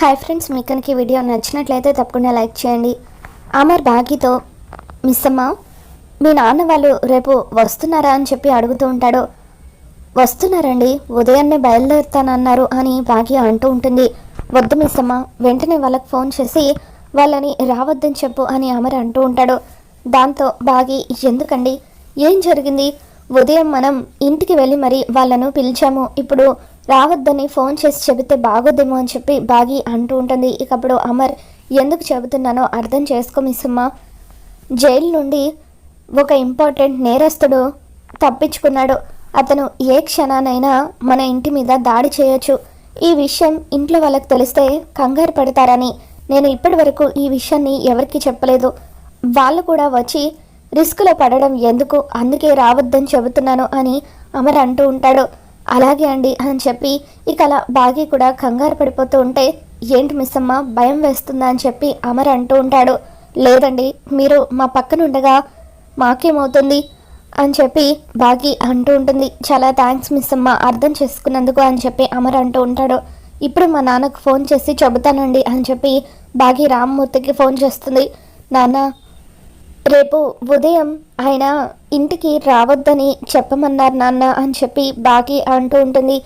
Hi friends మీకు కనుక ఈ వీడియో నచ్చినట్లయితే తప్పకుండా లైక్ చేయండి. అమర్ బాగీతో మిస్ అమ్మ మీ నాన్న వాళ్ళు రేపు వస్తున్నారా? అని చెప్పి అడుగుతూ ఉంటాడు. వస్తున్నారండి ఉదయాన్నే బయలుదేరుతానన్నారు అని భాగ్య అంటూ ఉంటుంది. వద్దు మిస్ అమ్మ వెంటనే వాళ్ళకి ఫోన్ చేసి వాళ్ళని రావద్దని చెప్పు అని అమర్ అంటూ ఉంటాడు. దాంతో బాగి ఎందుకండి? ఏం జరిగింది? ఉదయం మనం ఇంటికి వెళ్ళి మరి వాళ్ళను పిలిచాము. ఇప్పుడు రావద్దని ఫోన్ చేసి చెబితే బాగోదేమో అని చెప్పి బాగి అంటూ ఉంటుంది. ఇక అప్పుడు అమర్ ఎందుకు చెబుతున్నానో అర్థం చేసుకో మిస్సమ్మ. జైలు నుండి ఒక ఇంపార్టెంట్ నేరస్తుడు తప్పించుకున్నాడు. అతను ఏ క్షణానైనా మన ఇంటి మీద దాడి చేయొచ్చు. ఈ విషయం ఇంట్లో వాళ్ళకి తెలిస్తే కంగారు పడతారని నేను ఇప్పటి వరకు ఈ విషయాన్ని ఎవరికీ చెప్పలేదు. వాళ్ళు కూడా వచ్చి రిస్క్లో పడడం ఎందుకు? అందుకే రావద్దని చెబుతున్నాను అని అమర్ అంటూ ఉంటాడు. అలాగే అండి అని చెప్పి ఇక అలా బాగి కూడా కంగారు పడిపోతూ ఉంటే ఏంటి మిస్ అమ్మ భయం వేస్తుందా? అని చెప్పి అమర్ అంటూ ఉంటాడు. లేదండి మీరు మా పక్కన ఉండగా మాకేమవుతుంది? అని చెప్పి బాగి అంటూ ఉంటుంది. చాలా థ్యాంక్స్ మిస్ అమ్మ అర్థం చేసుకున్నందుకు అని చెప్పి అమర్ అంటూ ఉంటాడు. ఇప్పుడు మా నాన్నకు ఫోన్ చేసి చెబుతానండి అని చెప్పి బాగి రామ్మూర్తికి ఫోన్ చేస్తుంది. నాన్న రేపు ఉదయం ఆయన ఇంటికి రావద్దని చెప్పమన్నారు నాన్న అని చెప్పి బాగి అంటూ ఉంటుంది.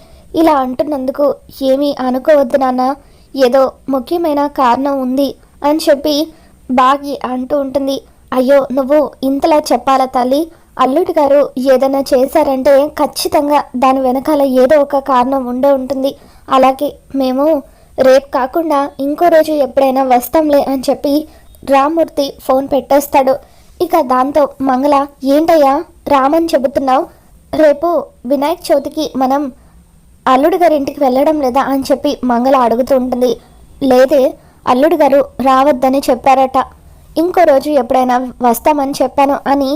ఇలా అంటున్నందుకు ఏమీ అనుకోవద్దు నాన్న. ఏదో ముఖ్యమైన కారణం ఉంది అని చెప్పి బాగి అంటూ ఉంటుంది. అయ్యో నువ్వు ఇంతలా చెప్పాలా తల్లి? అల్లుడి గారు ఏదైనా చేశారంటే ఖచ్చితంగా దాని వెనకాల ఏదో ఒక కారణం ఉండే ఉంటుంది. అలాగే మేము రేపు కాకుండా ఇంకో రోజు ఎప్పుడైనా వస్తాంలే అని చెప్పి రామ్మూర్తి ఫోన్ పెట్టేస్తాడు. ఇక దాంతో మంగళ ఏంటయ్యా? రామని చెబుతున్నావు? రేపు వినాయక చవితికి మనం అల్లుడు గారి ఇంటికి వెళ్ళడం లేదా? అని చెప్పి మంగళ అడుగుతూ ఉంటుంది. లేదే అల్లుడు గారు రావద్దని చెప్పారట. ఇంకో రోజు ఎప్పుడైనా వస్తామని చెప్పాను అని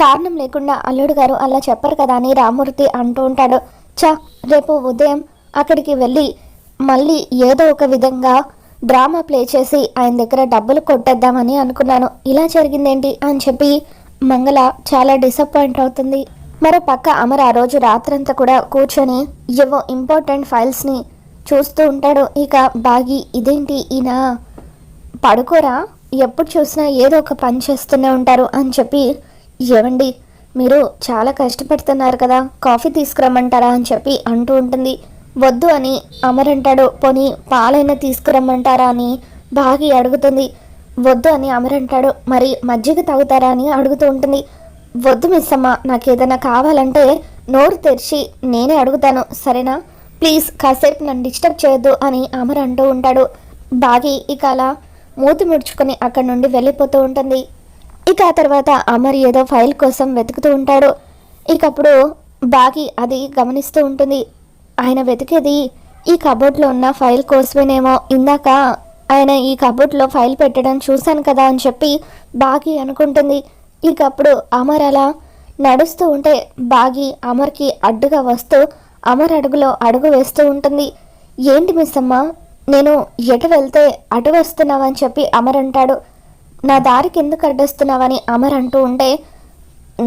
కారణం లేకుండా అల్లుడు గారు అలా చెప్పరు కదా అని రామూర్తి అంటూ ఉంటాడు. చ రేపు ఉదయం అక్కడికి వెళ్ళి మళ్ళీ ఏదో ఒక విధంగా డ్రామా ప్లే చేసి ఆయన దగ్గర డబ్బులు కొట్టేద్దామని అనుకున్నాను. ఇలా జరిగిందేంటి అని చెప్పి మంగళ చాలా డిసప్పాయింట్ అవుతుంది. మరో పక్క అమర్ ఆ రోజు రాత్రంతా కూడా కూర్చొని ఏవో ఇంపార్టెంట్ ఫైల్స్ని చూస్తూ ఉంటాడు. ఇక బాగి ఇదేంటి ఈయన పడుకోరా? ఎప్పుడు చూసినా ఏదో ఒక పని చేస్తూనే ఉంటారు అని చెప్పి ఏవండి మీరు చాలా కష్టపడుతున్నారు కదా కాఫీ తీసుకురమ్మంటారా? అని చెప్పి అంటూ ఉంటుంది. వద్దు అని అమర్ అంటాడు పోనీ పాలైనా తీసుకురమ్మంటారా అని బాగి అడుగుతుంది. వద్దు అని అమర్ అంటాడు మరి మజ్జిగ తాగుతారా అని అడుగుతూ ఉంటుంది. వద్దు మిస్ అమ్మ నాకు ఏదైనా కావాలంటే నోరు తెరిచి నేనే అడుగుతాను. సరేనా? ప్లీజ్ కాసేపు నన్ను డిస్టర్బ్ చేయొద్దు అని అమర్ అంటూ ఉంటాడు. బాగి ఇక అలా మూతి ముడుచుకొని అక్కడి నుండి వెళ్ళిపోతూ ఉంటుంది. ఇక ఆ తర్వాత అమర్ ఏదో ఫైల్ కోసం వెతుకుతూ ఉంటాడు. ఇకప్పుడు బాగి అది గమనిస్తూ ఉంటుంది. ఆయన వెతికేది ఈ కబోర్డ్లో ఉన్న ఫైల్ కోసమేనేమో ఇందాక ఆయన ఈ కబోర్డ్లో ఫైల్ పెట్టడం చూశాను కదా అని చెప్పి బాగి అనుకుంటుంది. ఇకప్పుడు అమర్ అలా నడుస్తూ ఉంటే బాగి అమర్కి అడ్డుగా వస్తూ అమర్ అడుగులో అడుగు వేస్తూ ఉంటుంది. ఏంటి మిస్ అమ్మ నేను ఎటు వెళ్తే అటు వస్తున్నావని చెప్పి అమర్ అంటాడు. నా దారికి ఎందుకు అడ్డొస్తున్నావని అమర్ అంటూ ఉంటే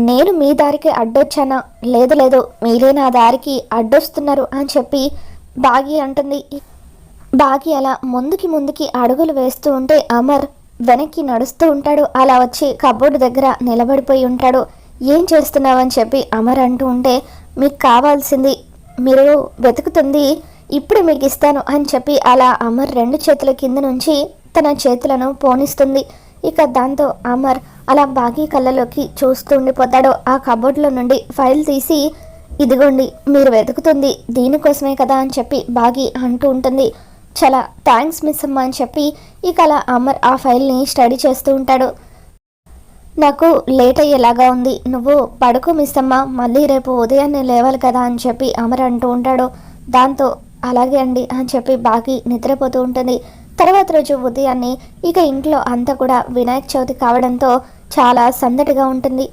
నేను మీ దారికి అడ్డొచ్చానా? లేదు లేదు మీరే నా దారికి అడ్డొస్తున్నారు అని చెప్పి బాగి అంటుంది. బాగి అలా ముందుకి ముందుకి అడుగులు వేస్తూ ఉంటే అమర్ వెనక్కి నడుస్తూ ఉంటాడు. అలా వచ్చి కబోర్డు దగ్గర నిలబడిపోయి ఉంటాడు. ఏం చేస్తున్నావని చెప్పి అమర్ అంటూ ఉంటే మీకు కావాల్సింది మీరు వెతుకుతుంది ఇప్పుడు మీకు ఇస్తాను అని చెప్పి అలా అమర్ రెండు చేతుల కింద నుంచి తన చేతులను పోనిస్తుంది. ఇక దాంతో అమర్ అలా బాగీ కళ్ళలోకి చూస్తూ ఉండిపోతాడు ఆ కబోర్డ్లో నుండి ఫైల్ తీసి ఇదిగోండి మీరు వెతుకుతుంది దీనికోసమే కదా అని చెప్పి బాగి అంటూ ఉంటుంది. చాలా థ్యాంక్స్ మిస్ అమ్మ అని చెప్పి ఇక అలా అమర్ ఆ ఫైల్ని స్టడీ చేస్తూ ఉంటాడు. నాకు లేట్ అయ్యేలాగా ఉంది. నువ్వు పడుకు మిస్ అమ్మ. మళ్ళీ రేపు ఉదయాన్నే లేవాలి కదా అని చెప్పి అమర్ అంటూ ఉంటాడు. దాంతో అలాగే అండి అని చెప్పి బాగి నిద్రపోతూ ఉంటుంది. తర్వాత రోజు ఉదయాన్నే ఇక ఇంట్లో అంతా కూడా వినాయక చవితి కావడంతో చాలా సందడిగా ఉంటుంది.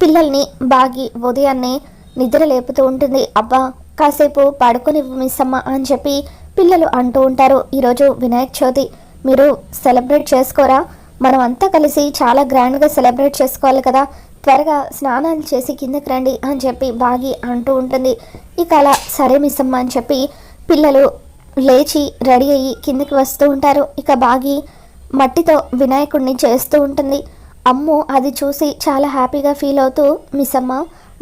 పిల్లల్ని బాగి ఉదయాన్నే నిద్ర లేపుతూ ఉంటుంది. అబ్బా కాసేపు పడుకొని మిస్ అమ్మ అని చెప్పి పిల్లలు అంటూ ఉంటారు ఈరోజు వినాయక చవితి. మీరు సెలబ్రేట్ చేసుకోరా? మనం అంతా కలిసి చాలా గ్రాండ్గా సెలబ్రేట్ చేసుకోవాలి కదా. త్వరగా స్నానాలు చేసి కిందకి రండి అని చెప్పి బాగి అంటూ ఉంటుంది. ఇక అలా సరే మిస్ అమ్మ అని చెప్పి పిల్లలు లేచి రెడీ అయ్యి కిందకి వస్తూ ఉంటారు. ఇక బాగి మట్టితో వినాయకుడిని చేస్తూ ఉంటుంది. అమ్ము అది చూసి చాలా హ్యాపీగా ఫీల్ అవుతూ మిస్ అమ్మ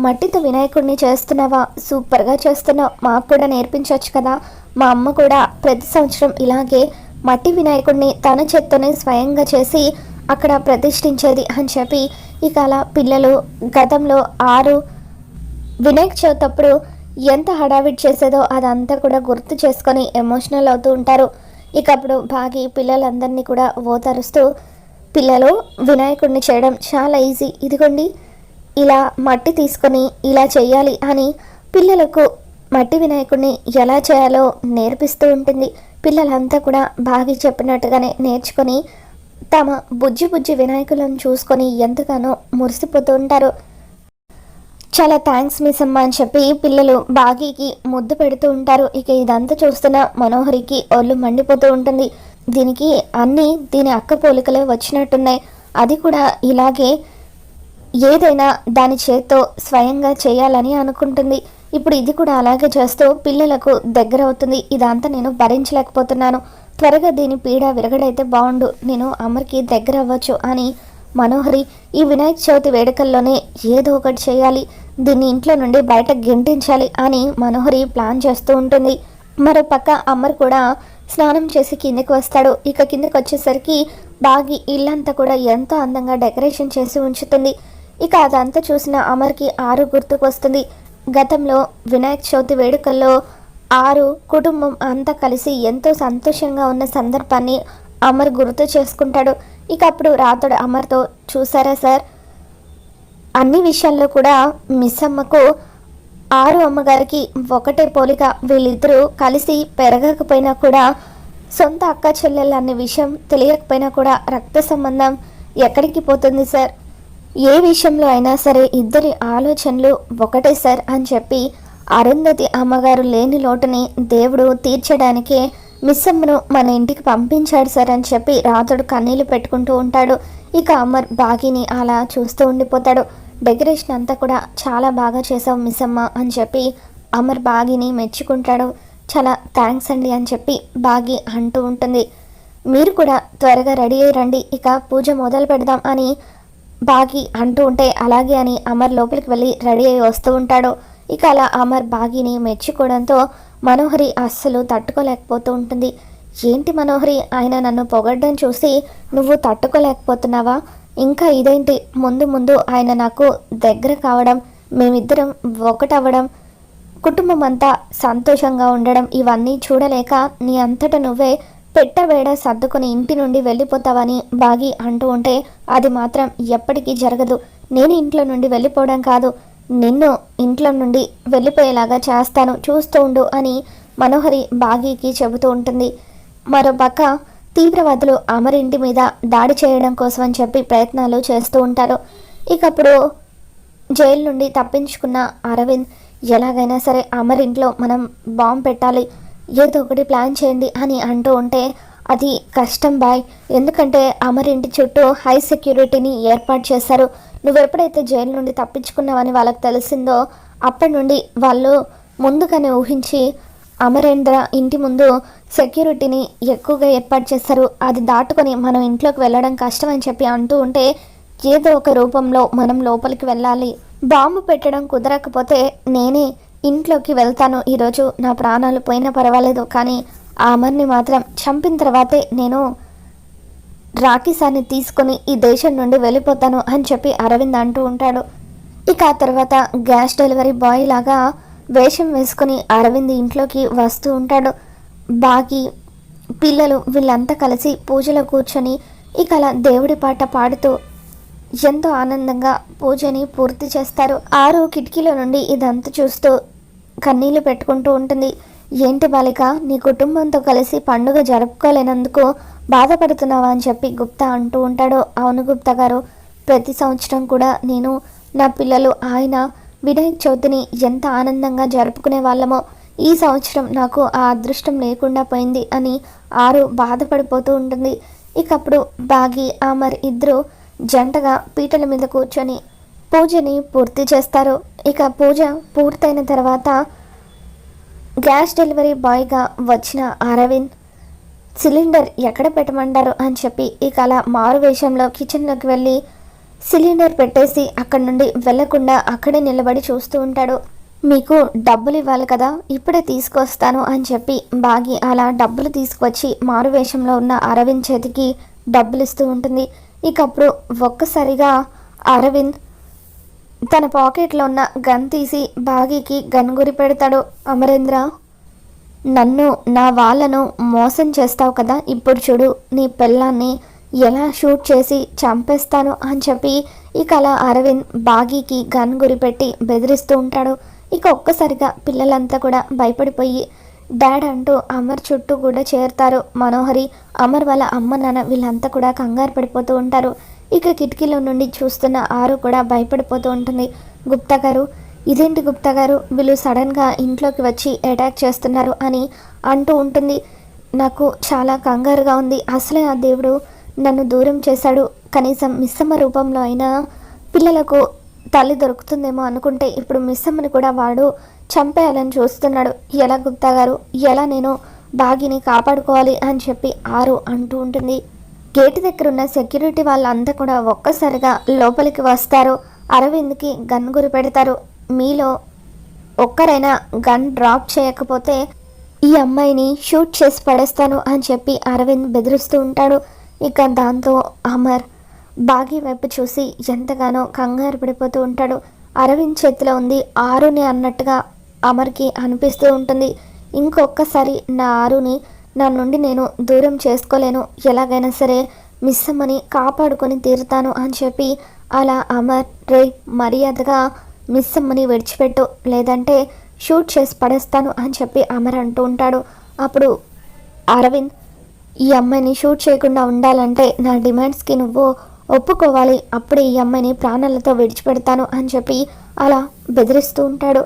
మట్టితో వినాయకుడిని చేస్తున్నావా? సూపర్గా చేస్తున్నావు. మాకు కూడా నేర్పించవచ్చు కదా. మా అమ్మ కూడా ప్రతి సంవత్సరం ఇలాగే మట్టి వినాయకుడిని తన చేత్తోనే స్వయంగా చేసి అక్కడ ప్రతిష్ఠించేది అని చెప్పి ఇక అలా పిల్లలు గతంలో ఆరు వినాయక చవితి అప్పుడు ఎంత హడావిడి చేసేదో అదంతా కూడా గుర్తు చేసుకొని ఎమోషనల్ అవుతూ ఉంటారు. ఇక అప్పుడు బాగి పిల్లలందరినీ కూడా ఓతరుస్తూ పిల్లలు వినాయకుడిని చేయడం చాలా ఈజీ. ఇదిగోండి ఇలా మట్టి తీసుకొని ఇలా చేయాలి అని పిల్లలకు మట్టి వినాయకుడిని ఎలా చేయాలో నేర్పిస్తూ ఉంటుంది. పిల్లలంతా కూడా బాగా చెప్పినట్టుగానే నేర్చుకొని తమ బుజ్జి బుజ్జి వినాయకులను చూసుకొని ఎంతగానో మురిసిపోతూ ఉంటారు. చాలా థ్యాంక్స్ మిస్ అమ్మ అని చెప్పి పిల్లలు బాగీకి ముద్దు పెడుతూ ఉంటారు. ఇక ఇదంతా చూస్తున్న మనోహరికి ఒళ్ళు మండిపోతూ ఉంటుంది. దీనికి అన్నీ దీని అక్క పోలికలే వచ్చినట్టున్నాయి. అది కూడా ఇలాగే ఏదైనా దాని చేత్తో స్వయంగా చేయాలని అనుకుంటుంది. ఇప్పుడు ఇది కూడా అలాగే చేస్తూ పిల్లలకు దగ్గర అవుతుంది. ఇదంతా నేను భరించలేకపోతున్నాను. త్వరగా దీని పీడ విరగడైతే బాగుండు. నేను అమర్కి దగ్గర అవ్వచ్చు అని మనోహరి ఈ వినాయక చవితి వేడుకల్లోనే ఏదో ఒకటి చేయాలి. దీన్ని ఇంట్లో నుండి బయట గెంటించాలి అని మనోహరి ప్లాన్ చేస్తూ ఉంటుంది. మరో పక్క అమర్ కూడా స్నానం చేసి కిందకి వస్తాడు. ఇక కిందకి వచ్చేసరికి బాగి ఇల్లంతా కూడా ఎంతో అందంగా డెకరేషన్ చేసి ఉంచుతుంది. ఇక అదంతా చూసిన అమర్కి ఆరు గుర్తుకు వస్తుంది. గతంలో వినాయక చవితి వేడుకల్లో ఆరు కుటుంబం అంతా కలిసి ఎంతో సంతోషంగా ఉన్న సందర్భాన్ని అమర్ గుర్తు చేసుకుంటాడు. ఇక అప్పుడు రాతడు అమర్తో చూసారా సార్? అన్ని విషయాల్లో కూడా మిస్ అమ్మకు ఆరు అమ్మగారికి ఒకటే పోలిక వీళ్ళిద్దరూ కలిసి పెరగకపోయినా కూడా సొంత అక్క చెల్లెళ్ళు అనే విషయం తెలియకపోయినా కూడా రక్త సంబంధం ఎక్కడికి పోతుంది సార్? ఏ విషయంలో అయినా సరే ఇద్దరి ఆలోచనలు ఒకటే సార్ అని చెప్పి అరుంధతి అమ్మగారు లేని లోటుని దేవుడు తీర్చడానికే మిస్సమ్మను మన ఇంటికి పంపించాడు సార్ అని చెప్పి రాతుడు కన్నీళ్ళు పెట్టుకుంటూ ఉంటాడు. ఇక అమర్ బాగిని అలా చూస్తూ ఉండిపోతాడు. డెకరేషన్ అంతా కూడా చాలా బాగా చేసావు మిస్సమ్మ అని చెప్పి అమర్ బాగిని మెచ్చుకుంటాడు. చాలా థ్యాంక్స్ అండి అని చెప్పి బాగి అంటూ ఉంటుంది. మీరు కూడా త్వరగా రెడీ అయ్యి రండి. ఇక పూజ మొదలు పెడదాం అని బాగి అంటూ ఉంటే అలాగే అని అమర్ లోపలికి వెళ్ళి రెడీ అయ్యి వస్తూ ఉంటాడు. ఇక అలా అమర్ బాగిని మెచ్చుకోవడంతో మనోహరి అస్సలు తట్టుకోలేకపోతూ ఉంటుంది. ఏంటి మనోహరి? ఆయన నన్ను పొగడ్డం చూసి నువ్వు తట్టుకోలేకపోతున్నావా? ఇంకా ఇదేంటి? ముందు ముందు ఆయన నాకు దగ్గర కావడం మేమిద్దరం ఒకటవ్వడం కుటుంబం అంతా సంతోషంగా ఉండడం ఇవన్నీ చూడలేక నీ అంతట నువ్వే పెట్టబేడ సర్దుకొని ఇంటి నుండి వెళ్ళిపోతావని బాగి అంటూ ఉంటే అది మాత్రం ఎప్పటికీ జరగదు. నేను ఇంట్లో నుండి వెళ్ళిపోవడం కాదు నిన్ను ఇంట్లో నుండి వెళ్ళిపోయేలాగా చేస్తాను చూస్తూ ఉండు అని మనోహరి బాగీకి చెబుతూ ఉంటుంది. మరోపక్క తీవ్రవాదులు అమరింటి మీద దాడి చేయడం కోసం అని చెప్పి ప్రయత్నాలు చేస్తూ ఉంటారు. ఇకప్పుడు జైలు నుండి తప్పించుకున్న అరవింద్ ఎలాగైనా సరే అమరింట్లో మనం బాంబు పెట్టాలి ఏదో ఒకటి ప్లాన్ చేయండి అని అంటూ ఉంటే అది కష్టం బాయ్. ఎందుకంటే అమరింటి చుట్టూ హై సెక్యూరిటీని ఏర్పాటు చేశారు. నువ్వు ఎప్పుడైతే జైలు నుండి తప్పించుకున్నావని వాళ్ళకి తెలిసిందో అప్పటి నుండి వాళ్ళు ముందుగానే ఊహించి అమరేంద్ర ఇంటి ముందు సెక్యూరిటీని ఎక్కువగా ఏర్పాటు చేస్తారు. అది దాటుకొని మనం ఇంట్లోకి వెళ్ళడం కష్టం అని చెప్పి అంటూ ఉంటే ఏదో ఒక రూపంలో మనం లోపలికి వెళ్ళాలి. బాంబు పెట్టడం కుదరకపోతే నేనే ఇంట్లోకి వెళ్తాను. ఈరోజు నా ప్రాణాలు పోయినా పర్వాలేదు కానీ ఆ అమర్ని మాత్రం చంపిన తర్వాతే నేను రాకీసాన్ని తీసుకొని ఈ దేశం నుండి వెళ్ళిపోతాను అని చెప్పి అరవింద్ అంటూ ఉంటాడు. ఇక ఆ తర్వాత గ్యాస్ డెలివరీ బాయ్ లాగా వేషం వేసుకుని అరవింద్ ఇంట్లోకి వస్తూ ఉంటాడు. బాగి పిల్లలు వీళ్ళంతా కలిసి పూజలో కూర్చొని ఇక అలా దేవుడి పాట పాడుతూ ఎంతో ఆనందంగా పూజని పూర్తి చేస్తారు. ఆరు కిటికీలో నుండి ఇదంతా చూస్తూ కన్నీళ్ళు పెట్టుకుంటూ ఉంటుంది. ఏంటి బాలిక నీ కుటుంబంతో కలిసి పండుగ జరుపుకోలేనందుకు బాధపడుతున్నావా అని చెప్పి గుప్తా అంటూ ఉంటాడు. అవును గుప్తా గారు ప్రతి సంవత్సరం కూడా నేను నా పిల్లలు ఆయన వినాయక చవితిని ఎంత ఆనందంగా జరుపుకునే వాళ్ళమో ఈ సంవత్సరం నాకు ఆ అదృష్టం లేకుండా పోయింది అని ఆరు బాధపడిపోతూ ఉంటుంది. ఇకప్పుడు బాగి ఆమర్ ఇద్దరు జంటగా పీటల మీద కూర్చొని పూజని పూర్తి చేస్తారు. ఇక పూజ పూర్తయిన తర్వాత గ్యాస్ డెలివరీ బాయ్గా వచ్చిన అరవింద్ సిలిండర్ ఎక్కడ పెట్టమంటారు? అని చెప్పి ఇక అలా మారు వేషంలో కిచెన్లోకి వెళ్ళి సిలిండర్ పెట్టేసి అక్కడి నుండి వెళ్ళకుండా అక్కడే నిలబడి చూస్తూ ఉంటాడు. మీకు డబ్బులు ఇవ్వాలి కదా ఇప్పుడే తీసుకొస్తాను అని చెప్పి బాగి అలా డబ్బులు తీసుకువచ్చి మారు వేషంలో ఉన్న అరవింద్ చేతికి డబ్బులు ఇస్తూ ఉంటుంది. ఇక అప్పుడు ఒక్కసారిగా అరవింద్ తన పాకెట్లో ఉన్న గన్ తీసి బాగీకి గన్ గురి పెడతాడు. అమరేంద్ర నన్ను నా వాళ్ళను మోసం చేస్తావు కదా ఇప్పుడు చూడు నీ పిల్లాన్ని ఎలా షూట్ చేసి చంపేస్తాను అని చెప్పి ఇక అలా అరవింద్ బాగీకి గన్ గురిపెట్టి బెదిరిస్తూ ఉంటాడు. ఇక ఒక్కసారిగా పిల్లలంతా కూడా భయపడిపోయి డాడ్ అంటూ అమర్ చుట్టూ కూడా చేరుతారు. మనోహరి అమర్ వాళ్ళ అమ్మ నాన్న వీళ్ళంతా కూడా కంగారు పడిపోతూ ఉంటారు. ఇక కిటికీలో నుండి చూస్తున్న ఆరు కూడా భయపడిపోతూ ఉంటుంది. గుప్తా గారు ఇదేంటి గుప్తా గారు? వీళ్ళు సడన్గా ఇంట్లోకి వచ్చి అటాక్ చేస్తున్నారు అని అంటూ ఉంటుంది. నాకు చాలా కంగారుగా ఉంది. అసలే ఆ దేవుడు నన్ను దూరం చేశాడు. కనీసం మిశ్రమ రూపంలో అయినా పిల్లలకు తల్లి దొరుకుతుందేమో అనుకుంటే ఇప్పుడు మిస్సమ్మని కూడా వాడు చంపేయాలని చూస్తున్నాడు. ఎలా గుప్తా గారు? ఎలా నేను బాగిని కాపాడుకోవాలి అని చెప్పి ఆరు అంటూ ఉంటుంది. గేటు దగ్గర ఉన్న సెక్యూరిటీ వాళ్ళంతా కూడా ఒక్కసారిగా లోపలికి వస్తారు. అరవింద్కి గన్ గురి పెడతారు. మీలో ఒక్కరైనా గన్ డ్రాప్ చేయకపోతే ఈ అమ్మాయిని షూట్ చేసి పడేస్తాను అని చెప్పి అరవింద్ బెదిరిస్తూ ఉంటాడు. ఇక దాంతో అమర్ బాగి వైపు చూసి ఎంతగానో కంగారు పడిపోతూ ఉంటాడు. అరవింద్ చేతిలో ఉంది ఆరుని అన్నట్టుగా అమర్కి అనిపిస్తూ ఉంటుంది. ఇంకొకసారి నా ఆరుని నా నుండి నేను దూరం చేసుకోలేను. ఎలాగైనా సరే మిస్ అమ్మని కాపాడుకొని తీరుతాను అని చెప్పి అలా అమర్ రే మర్యాదగా మిస్ అమ్మని విడిచిపెట్టు లేదంటే షూట్ చేసి పడేస్తాను అని చెప్పి అమర్ అంటూ ఉంటాడు. అప్పుడు అరవింద్ ఈ అమ్మాయిని షూట్ చేయకుండా ఉండాలంటే నా డిమాండ్స్కి నువ్వు ఒప్పుకోవాలి. అప్పుడే ఈ అమ్మాయిని ప్రాణాలతో విడిచిపెడతాను అని చెప్పి అలా బెదిరిస్తూ ఉంటాడు.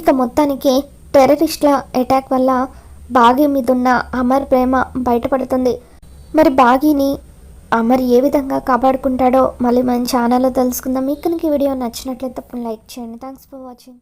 ఇక మొత్తానికి టెర్రరిస్ట్ల అటాక్ వల్ల బాగి మీదున్న అమర్ ప్రేమ బయటపడుతుంది. మరి బాగిని అమర్ ఏ విధంగా కాపాడుకుంటాడో మళ్ళీ మన ఛానల్లో తెలుసుకుందాం. మీకు ఈ వీడియో నచ్చినట్లయితే తప్పని లైక్ చేయండి. Thanks for watching